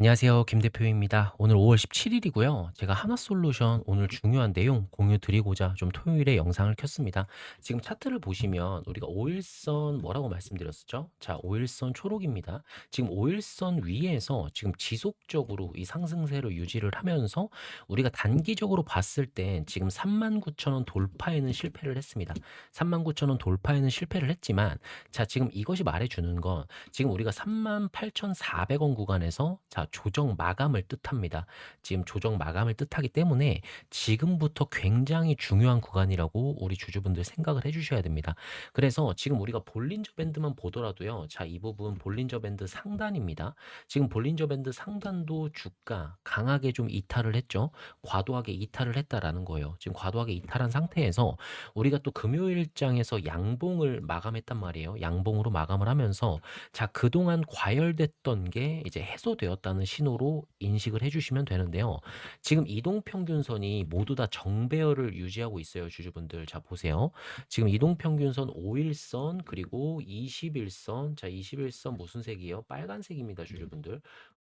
안녕하세요. 김 대표입니다. 오늘 5월 17일이고요. 제가 하나솔루션 오늘 중요한 내용 공유 드리고자 좀 토요일에 영상을 켰습니다. 지금 차트를 보시면 우리가 5일선 뭐라고 말씀드렸었죠? 자, 5일선 초록입니다. 지금 5일선 위에서 지금 지속적으로 이 상승세를 유지를 하면서 우리가 단기적으로 봤을 땐 지금 39,000원 돌파에는 실패를 했습니다. 39,000원 돌파에는 실패를 했지만 자, 지금 이것이 말해주는 건 지금 우리가 38,400원 구간에서 자, 조정 마감을 뜻합니다. 지금 조정 마감을 뜻하기 때문에 지금부터 굉장히 중요한 구간이라고 우리 주주분들 생각을 해주셔야 됩니다. 그래서 지금 우리가 볼린저 밴드만 보더라도요. 자, 이 부분 볼린저 밴드 상단입니다. 지금 볼린저 밴드 상단도 주가 강하게 좀 이탈을 했죠. 과도하게 이탈을 했다라는 거예요. 지금 과도하게 이탈한 상태에서 우리가 또 금요일장에서 양봉을 마감했단 말이에요. 양봉으로 마감을 하면서 자, 그동안 과열됐던 게 이제 해소되었다는 있다는 신호로 인식을 해주시면 되는데요. 지금 이동평균선이 모두 다 정배열을 유지하고 있어요, 주주분들. 자, 보세요. 지금 이동평균선 5일선 그리고 21선. 자, 21선 무슨 색이에요? 빨간색입니다, 주주분들.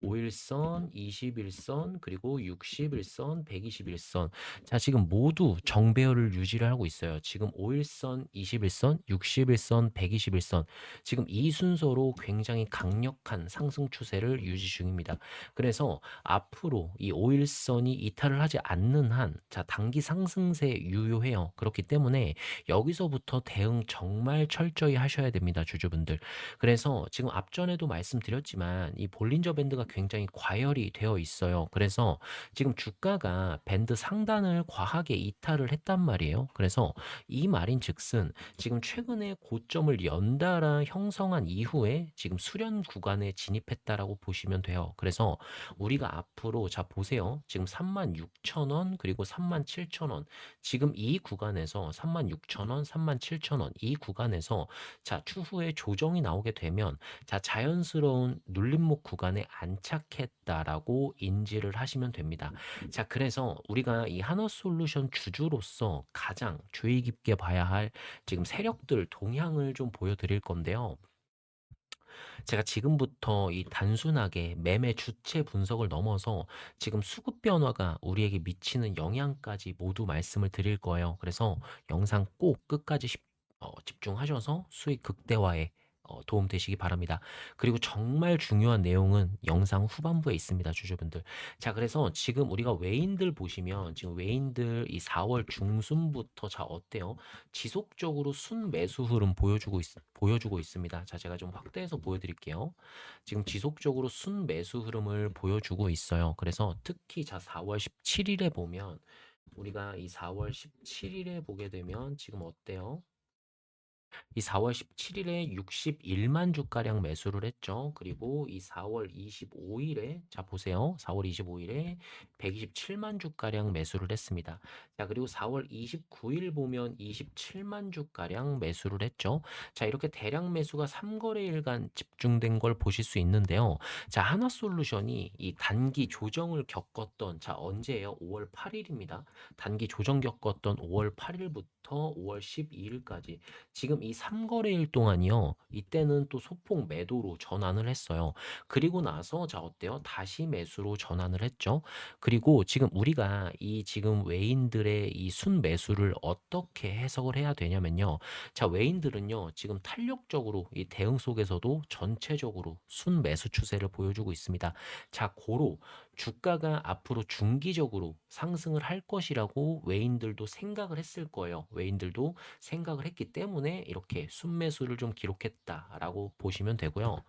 5일선, 21선, 그리고 61선, 121선. 자, 지금 모두 정배열을 유지를 하고 있어요. 지금 5일선, 21선, 61선, 121선. 지금 이 순서로 굉장히 강력한 상승 추세를 유지 중입니다. 그래서 앞으로 이 5일선이 이탈을 하지 않는 한, 자, 단기 상승세 유효해요. 그렇기 때문에 여기서부터 대응 정말 철저히 하셔야 됩니다, 주주분들. 그래서 지금 앞전에도 말씀드렸지만 이 볼린저 밴드가 굉장히 과열이 되어 있어요. 그래서 지금 주가가 밴드 상단을 과하게 이탈을 했단 말이에요. 그래서 이 말인 즉슨 지금 최근에 고점을 연달아 형성한 이후에 지금 수련 구간에 진입했다라고 보시면 돼요. 그래서 우리가 앞으로 자 보세요. 지금 36,000원 그리고 37,000원 지금 이 구간에서 36,000원, 37,000원 이 구간에서 자 추후에 조정이 나오게 되면 자 자연스러운 눌림목 구간에 안 안착했다라고 인지를 하시면 됩니다. 자, 그래서 우리가 이 하나 솔루션 주주로서 가장 주의 깊게 봐야 할 지금 세력들 동향을 좀 보여드릴 건데요. 제가 지금부터 이 단순하게 매매 주체 분석을 넘어서 지금 수급 변화가 우리에게 미치는 영향까지 모두 말씀을 드릴 거예요. 그래서 영상 꼭 끝까지 어, 집중하셔서 수익 극대화에 어, 도움 되시기 바랍니다. 그리고 정말 중요한 내용은 영상 후반부에 있습니다, 주주분들. 자, 그래서 지금 우리가 외인들 보시면 지금 외인들 이 4월 중순부터 자 어때요? 지속적으로 순 매수 흐름 보여주고 있, 보여주고 있습니다. 자, 제가 좀 확대해서 보여드릴게요. 지금 지속적으로 순 매수 흐름을 보여주고 있어요. 그래서 특히 자 4월 17일에 보면 우리가 이 4월 17일에 보게 되면 지금 어때요? 이 4월 17일에 61만 주가량 매수를 했죠. 그리고 이 4월 25일에 자 보세요. 4월 25일에 127만 주가량 매수를 했습니다. 자 그리고 4월 29일 보면 27만 주가량 매수를 했죠. 자 이렇게 대량 매수가 3거래일간 집중된 걸 보실 수 있는데요. 자 하나솔루션이 이 단기 조정을 겪었던 자 언제예요? 5월 8일입니다. 단기 조정 겪었던 5월 8일부터 5월 12일까지 지금 이 3거래일 동안이요. 이때는 또 소폭 매도로 전환을 했어요. 그리고 나서 자 어때요? 다시 매수로 전환을 했죠. 그리고 지금 우리가 이 지금 외인들의 이 순매수를 어떻게 해석을 해야 되냐면요. 자, 외인들은요. 지금 탄력적으로 이 대응 속에서도 전체적으로 순매수 추세를 보여주고 있습니다. 자, 고로 주가가 앞으로 중기적으로 상승을 할 것이라고 외인들도 생각을 했을 거예요. 외인들도 생각을 했기 때문에 이렇게 순매수를 좀 기록했다라고 보시면 되고요.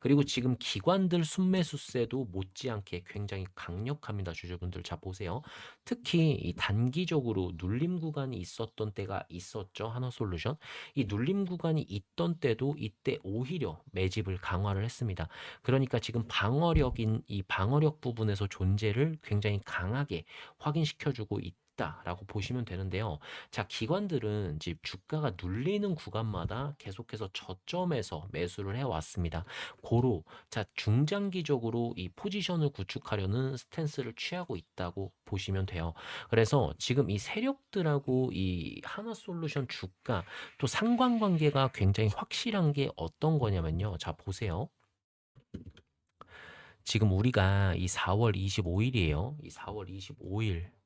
그리고 지금 기관들 순매수세도 못지않게 굉장히 강력합니다. 주주분들 자 보세요. 특히 이 단기적으로 눌림 구간이 있었던 때가 있었죠. 하나솔루션. 이 눌림 구간이 있던 때도 이때 오히려 매집을 강화를 했습니다. 그러니까 지금 방어력인 이 방어력 부분에서 존재를 굉장히 강하게 확인시켜주고 있 있다라고 보시면 되는데요. 자, 기관들은 이제 주가가 눌리는 구간마다 계속해서 저점에서 매수를 해왔습니다. 고로 자 중장기적으로 이 포지션을 구축하려는 스탠스를 취하고 있다고 보시면 돼요. 그래서 지금 이 세력들하고 이 하나솔루션 주가 또 상관관계가 굉장히 확실한 게 어떤 거냐면요. 자 보세요. 지금 우리가 이 4월 25일이에요. 이 4월 25일.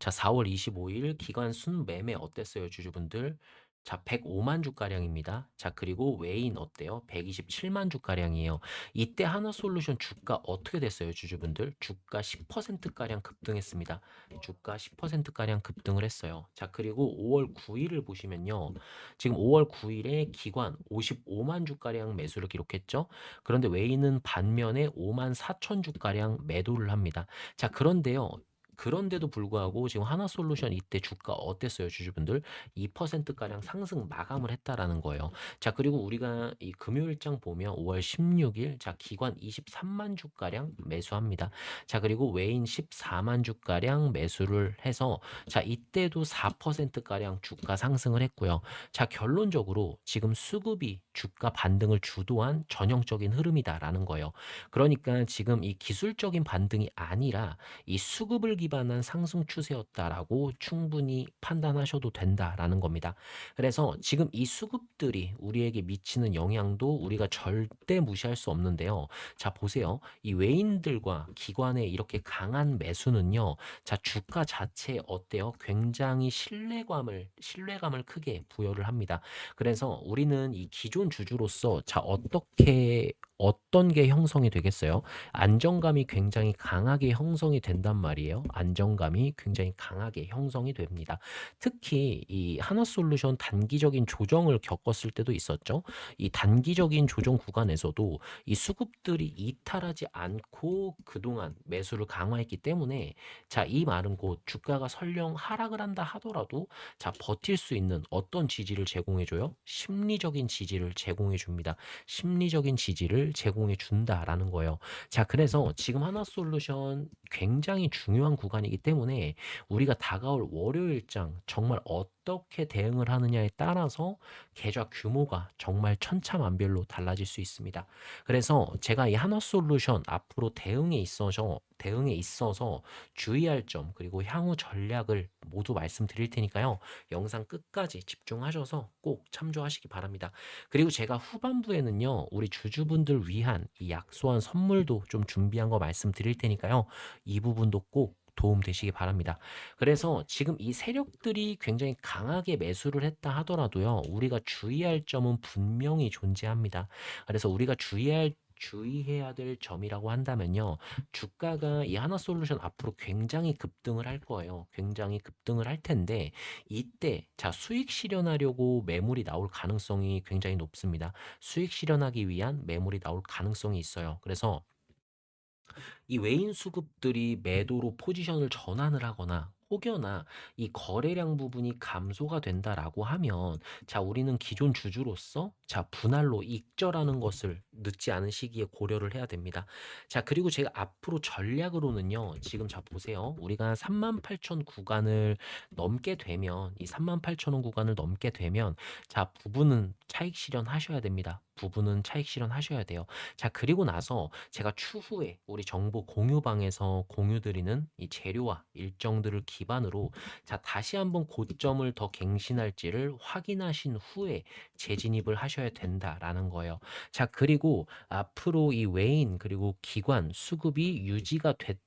자, 4월 25일 기관 순매매 어땠어요, 주주분들? 자, 105만 주가량입니다. 자, 그리고 외인 어때요? 127만 주가량이에요. 이때 하나솔루션 주가 어떻게 됐어요, 주주분들? 주가 10%가량 급등했습니다. 주가 10%가량 급등을 했어요. 자, 그리고 5월 9일을 보시면요. 지금 5월 9일에 기관 55만 주가량 매수를 기록했죠. 그런데 외인은 반면에 5만 4천 주가량 매도를 합니다. 자, 그런데요. 그런데도 불구하고 지금 하나솔루션 이때 주가 어땠어요, 주주분들? 2%가량 상승 마감을 했다라는 거예요. 자, 그리고 우리가 이 금요일장 보면 5월 16일, 자, 기관 23만 주가량 매수합니다. 자, 그리고 외인 14만 주가량 매수를 해서, 자, 이때도 4%가량 주가 상승을 했고요. 자, 결론적으로 지금 수급이 주가 반등을 주도한 전형적인 흐름이다라는 거예요. 그러니까 지금 이 기술적인 반등이 아니라 이 수급을 기 반한 상승 추세였다라고 충분히 판단하셔도 된다라는 겁니다. 그래서 지금 이 수급들이 우리에게 미치는 영향도 우리가 절대 무시할 수 없는데요. 자, 보세요. 이 외인들과 기관의 이렇게 강한 매수는요. 자, 주가 자체 어때요? 굉장히 신뢰감을 신뢰감을 크게 부여를 합니다. 그래서 우리는 이 기존 주주로서 자, 어떻게 어떤 게 형성이 되겠어요? 안정감이 굉장히 강하게 형성이 된단 말이에요. 안정감이 굉장히 강하게 형성이 됩니다. 특히 이 하나 솔루션 단기적인 조정을 겪었을 때도 있었죠. 이 단기적인 조정 구간에서도 이 수급들이 이탈하지 않고 그동안 매수를 강화했기 때문에 자, 이 말은 곧 주가가 설령 하락을 한다 하더라도 자, 버틸 수 있는 어떤 지지를 제공해 줘요? 심리적인 지지를 제공해 줍니다. 심리적인 지지 를 제공해 준다라는 거예요. 자, 그래서 지금 하나 솔루션 굉장히 중요한 구간이기 때문에 우리가 다가올 월요일장 정말 어 떻게 대응을 하느냐에 따라서 계좌 규모가 정말 천차만별로 달라질 수 있습니다. 그래서 제가 이 하나 솔루션 앞으로 대응에 있어서 대응에 있어서 주의할 점 그리고 향후 전략을 모두 말씀드릴 테니까요. 영상 끝까지 집중하셔서 꼭 참조하시기 바랍니다. 그리고 제가 후반부에는요. 우리 주주분들 위한 이 약소한 선물도 좀 준비한 거 말씀드릴 테니까요. 이 부분도 꼭 도움 되시기 바랍니다. 그래서 지금 이 세력들이 굉장히 강하게 매수를 했다 하더라도요. 우리가 주의할 점은 분명히 존재합니다. 그래서 우리가 주의할 주의해야 될 점이라고 한다면요. 주가가 이 하나솔루션 앞으로 굉장히 급등을 할 거예요. 굉장히 급등을 할 텐데 이때 자 수익 실현하려고 매물이 나올 가능성이 굉장히 높습니다. 수익 실현하기 위한 매물이 나올 가능성이 있어요. 그래서 이 외인 수급들이 매도로 포지션을 전환을 하거나 혹여나 이 거래량 부분이 감소가 된다라고 하면 자 우리는 기존 주주로서 자 분할로 익절하는 것을 늦지 않은 시기에 고려를 해야 됩니다. 자 그리고 제가 앞으로 전략으로는요 지금 자 보세요 우리가 38,000 구간을 넘게 되면 이 38,000원 구간을 넘게 되면 자 부분은 차익 실현 하셔야 됩니다. 부분은 차익 실현하셔야 돼요. 자 그리고 나서 제가 추후에 우리 정보 공유방에서 공유드리는 이 재료와 일정들을 기반으로 자 다시 한번 고점을 더 갱신할지를 확인하신 후에 재진입을 하셔야 된다라는 거예요. 자 그리고 앞으로 이 외인 그리고 기관 수급이 유지가 됐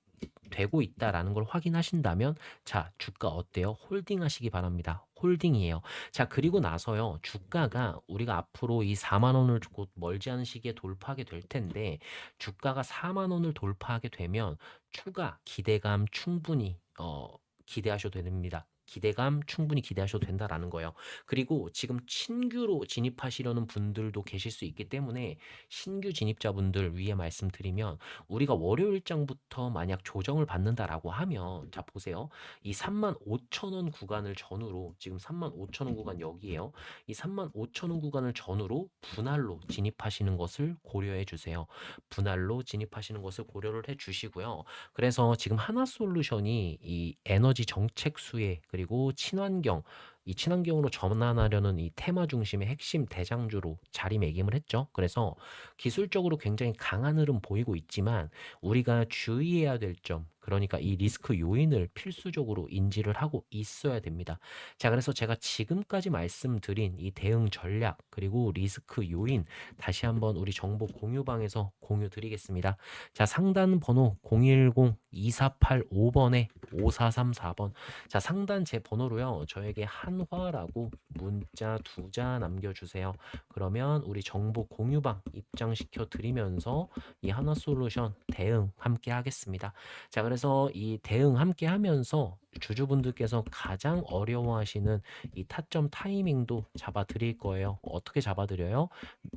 되고 있다라는 걸 확인하신다면 자 주가 어때요? 홀딩 하시기 바랍니다. 홀딩이에요. 자 그리고 나서요 주가가 우리가 앞으로 이 4만 원을 곧 멀지 않은 시기에 돌파하게 될 텐데 주가가 4만 원을 돌파하게 되면 추가 기대감 충분히 어 기대하셔도 됩니다. 기대감 충분히 기대하셔도 된다라는 거예요. 그리고 지금 신규로 진입하시려는 분들도 계실 수 있기 때문에 신규 진입자분들 위에 말씀드리면 우리가 월요일장부터 만약 조정을 받는다라고 하면 자 보세요. 이 35,000원 구간을 전후로 지금 35,000원 구간 여기에요. 이 35,000원 구간을 전후로 분할로 진입하시는 것을 고려해 주세요. 분할로 진입하시는 것을 고려를 해 주시고요. 그래서 지금 하나솔루션이 이 에너지 정책 수혜 그리고 친환경 이 친환경으로 전환하려는 이 테마 중심의 핵심 대장주로 자리매김을 했죠. 그래서 기술적으로 굉장히 강한 흐름 보이고 있지만 우리가 주의해야 될 점, 그러니까 이 리스크 요인을 필수적으로 인지를 하고 있어야 됩니다. 자, 그래서 제가 지금까지 말씀드린 이 대응 전략, 그리고 리스크 요인, 다시 한번 우리 정보 공유방에서 공유 드리겠습니다. 자, 상단 번호 010-2485번에 5434번. 자, 상단 제 번호로요. 저에게 한 화라고 문자 두 자 남겨주세요. 그러면 우리 정보 공유방 입장시켜 드리면서 이 한화 솔루션 대응 함께 하겠습니다. 자, 그래서 이 대응 함께 하면서 주주분들께서 가장 어려워하시는 이 타점 타이밍도 잡아 드릴 거예요. 어떻게 잡아 드려요?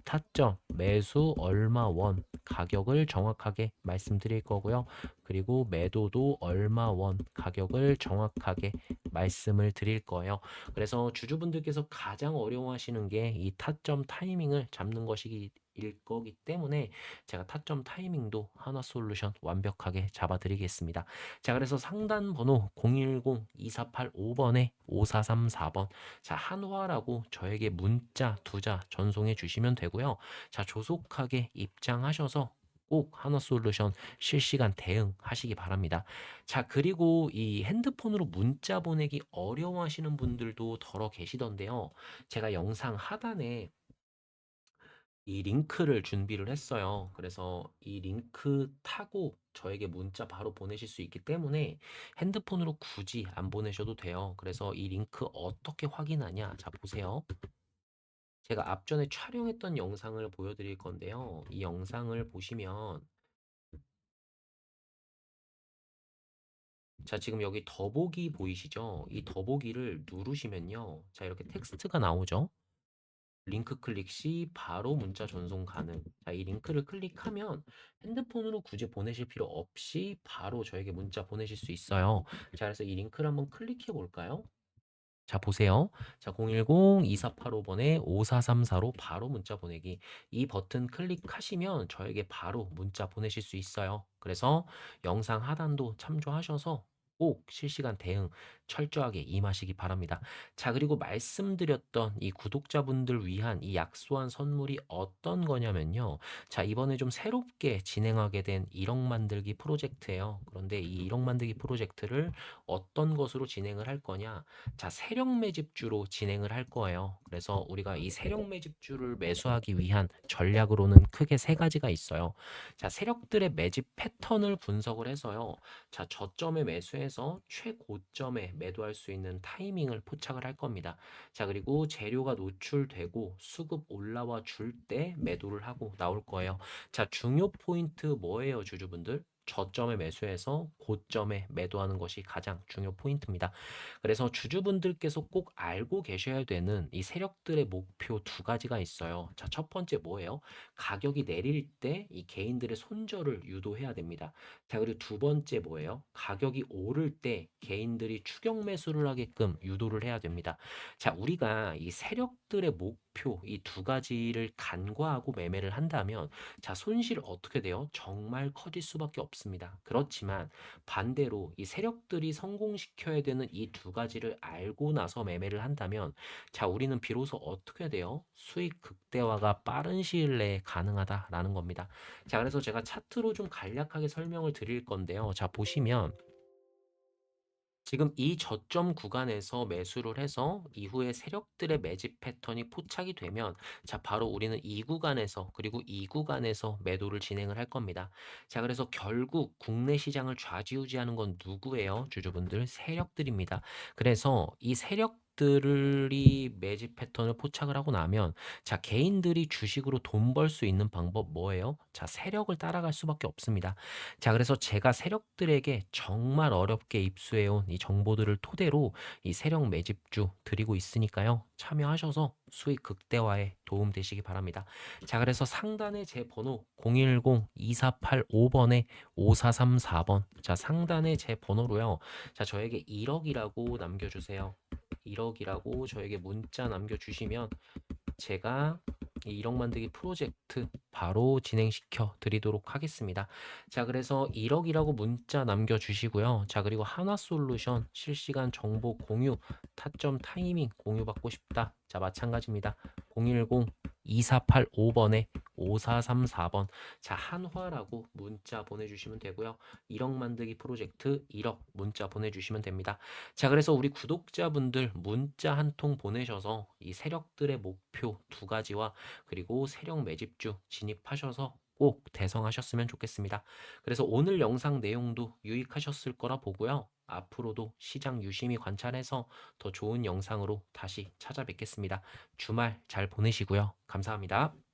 타점 매수 얼마 원 가격을 정확하게 말씀드릴 거고요. 그리고 매도도 얼마 원 가격을 정확하게 말씀을 드릴 거예요. 그래서 주주분들께서 가장 어려워하시는 게 이 타점 타이밍을 잡는 것이 일 거기 때문에 제가 타점 타이밍도 한화 솔루션 완벽하게 잡아 드리겠습니다. 자, 그래서 상단 번호 010-2485번에 5434번. 자, 한화라고 저에게 문자 두자 전송해 주시면 되고요. 자, 조속하게 입장하셔서 꼭 한화 솔루션 실시간 대응하시기 바랍니다. 자, 그리고 이 핸드폰으로 문자 보내기 어려워하시는 분들도 덜어 계시던데요. 제가 영상 하단에 이 링크를 준비를 했어요. 그래서 이 링크 타고 저에게 문자 바로 보내실 수 있기 때문에 핸드폰으로 굳이 안 보내셔도 돼요. 그래서 이 링크 어떻게 확인하냐? 자, 보세요. 제가 앞전에 촬영했던 영상을 보여드릴 건데요. 이 영상을 보시면 자, 지금 여기 더보기 보이시죠? 이 더보기를 누르시면요. 자, 이렇게 텍스트가 나오죠? 링크 클릭 시 바로 문자 전송 가능. 자, 이 링크를 클릭하면 핸드폰으로 굳이 보내실 필요 없이 바로 저에게 문자 보내실 수 있어요. 자, 그래서 이 링크를 한번 클릭해 볼까요? 자, 보세요. 자, 010-2485번에 5434로 바로 문자 보내기. 이 버튼 클릭하시면 저에게 바로 문자 보내실 수 있어요. 그래서 영상 하단도 참조하셔서 꼭 실시간 대응 철저하게 임하시기 바랍니다. 자, 그리고 말씀드렸던 이 구독자분들 위한 이 약소한 선물이 어떤 거냐면요. 자, 이번에 좀 새롭게 진행하게 된 1억 만들기 프로젝트예요. 그런데 이 1억 만들기 프로젝트를 어떤 것으로 진행을 할 거냐? 자, 세력 매집주로 진행을 할 거예요. 그래서 우리가 이 세력 매집주를 매수하기 위한 전략으로는 크게 세 가지가 있어요. 자, 세력들의 매집 패턴을 분석을 해서요. 자, 저점에 매수해 서 최고점에 매도할 수 있는 타이밍을 포착을 할 겁니다. 자, 그리고 재료가 노출되고 수급 올라와 줄 때 매도를 하고 나올 거예요. 자, 중요 포인트 뭐예요, 주주분들? 저점에 매수해서 고점에 매도하는 것이 가장 중요 포인트입니다. 그래서 주주분들께서 꼭 알고 계셔야 되는 이 세력들의 목표 두 가지가 있어요. 자, 첫 번째 뭐예요? 가격이 내릴 때 이 개인들의 손절을 유도해야 됩니다. 자, 그리고 두 번째 뭐예요? 가격이 오를 때 개인들이 추격 매수를 하게끔 유도를 해야 됩니다. 자, 우리가 이 세력들의 목 표 이 두 가지를 간과하고 매매를 한다면 자, 손실 어떻게 돼요? 정말 커질 수밖에 없습니다. 그렇지만 반대로 이 세력들이 성공시켜야 되는 이 두 가지를 알고 나서 매매를 한다면 자, 우리는 비로소 어떻게 돼요? 수익 극대화가 빠른 시일 내에 가능하다라는 겁니다. 자, 그래서 제가 차트로 좀 간략하게 설명을 드릴 건데요. 자, 보시면 지금 이 저점 구간에서 매수를 해서 이후에 세력들의 매집 패턴이 포착이 되면 자 바로 우리는 이 구간에서 그리고 이 구간에서 매도를 진행을 할 겁니다. 자 그래서 결국 국내 시장을 좌지우지하는 건 누구예요? 주주분들 세력들입니다. 그래서 이 세력 들이 매집 패턴을 포착을 하고 나면 자 개인들이 주식으로 돈 벌 수 있는 방법 뭐예요? 자 세력을 따라갈 수밖에 없습니다. 자, 그래서 제가 세력들에게 정말 어렵게 입수해온 이 정보들을 토대로 이 세력 매집주 드리고 있으니까요. 참여하셔서 수익 극대화에 도움 되시기 바랍니다. 자, 그래서 상단에 제 번호 010-2485번에 5434번. 자, 상단에 제 번호로요. 자, 저에게 1억이라고 남겨주세요. 1억이라고 저에게 문자 남겨주시면 제가 이 1억 만들기 프로젝트 바로 진행시켜 드리도록 하겠습니다. 자, 그래서 1억이라고 문자 남겨주시고요. 자, 그리고 하나 솔루션 실시간 정보 공유, 타점 타이밍 공유받고 싶다. 자, 마찬가지입니다. 010-2485번에 5434번. 자, 한화라고 문자 보내주시면 되고요. 1억 만들기 프로젝트 1억 문자 보내주시면 됩니다. 자, 그래서 우리 구독자분들 문자 한 통 보내셔서 이 세력들의 목표 두 가지와 그리고 세력 매집주 진입하셔서 꼭 대성하셨으면 좋겠습니다. 그래서 오늘 영상 내용도 유익하셨을 거라 보고요. 앞으로도 시장 유심히 관찰해서 더 좋은 영상으로 다시 찾아뵙겠습니다. 주말 잘 보내시고요. 감사합니다.